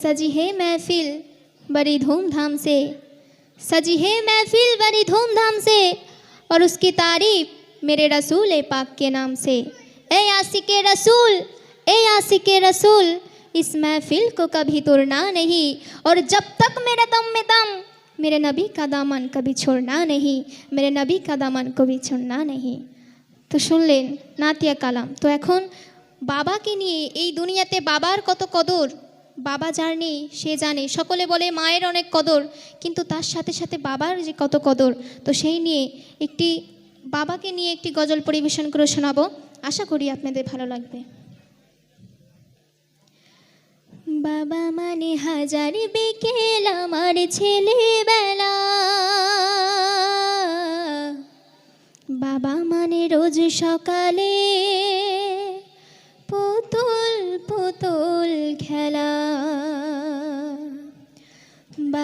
सजी है महफिल बड़ी धूमधाम से सजी है महफिल बड़ी धूमधाम से और उसकी तारीफ मेरे रसूल ए पाक के नाम से ए आशिक रसूल ए आशिक रसूल इस महफिल को कभी तोड़ना नहीं और जब तक मेरे दम में दम मेरे नबी का दामन कभी छोड़ना नहीं मेरे नबी का दामन कभी छोड़ना नहीं তো শুনলেন নাতিয়া কালাম তো এখন বাবাকে নিয়ে এই দুনিয়াতে বাবার কত কদর বাবা যার নেই সে জানে। সকলে বলে, মায়ের অনেক কদর। কিন্তু তার সাথে সাথে বাবার যে কত কদর, তো সেই নিয়ে একটি, বাবাকে নিয়ে একটি গজল পরিবেশন করে শোনাবো। আশা করি আপনাদের ভালো লাগবে। বাবা মানে হাজার বিকেল আমার ছেলেবেলা। বাবা মানে রোজ সকালে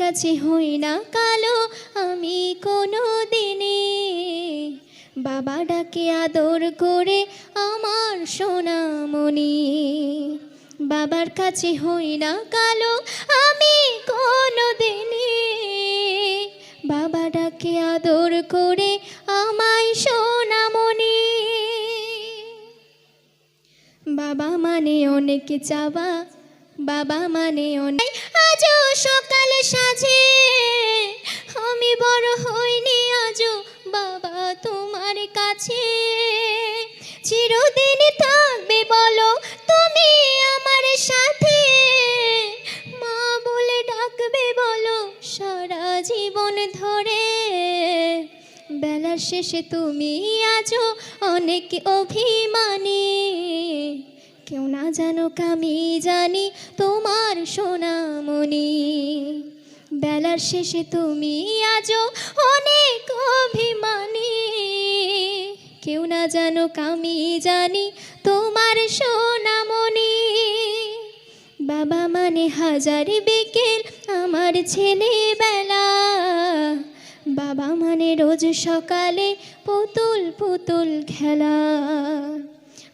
কাছে হই না কালো, আমি কোনো দিনে বাবা ডাকে আদর করে আমার সোনামণি। বাবার কাছে হই না কালো, আমি কোনো দিনে বাবা ডাকে আদর করে আমায় সোনামণি। বাবা মানে অনেকে চাওয়া বাবা মানে অনেক। আজও সকাল সাজে। আমি বড় হইনি, আজও বাবা তোমার কাছে। চিরদিন থাকবে বলো তুমি আমার সাথে। মা বলে ডাকবে বলো সারা জীবন ধরে। বেলার শেষে তুমি আজও অনেক অভিমানী। কেউ না জানো আমি জানি তোমার সোনামণি। বেলার শেষে তুমি আজও অনেক অভিমানী। কেউ না জানো আমি জানি তোমার সোনামণি। বাবা মানে হাজার বিকেল আমার ছেলেবেলা। বাবা মানে রোজ সকালে পুতুল পুতুল খেলা।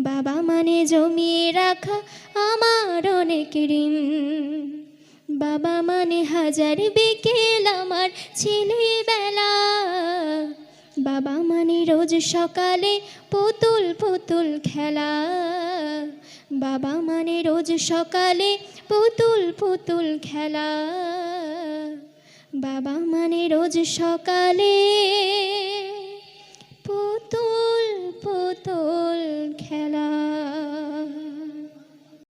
বাবা মানে জমিয়ে রাখা আমার অনেক ঋণ। বাবা মানে হাজার বিকেল আমার ছেলেবেলা। বাবা মানে রোজ সকালে পুতুল পুতুল খেলা। বাবা মানে রোজ সকালে পুতুল পুতুল খেলা। বাবা মানে রোজ সকালে la la.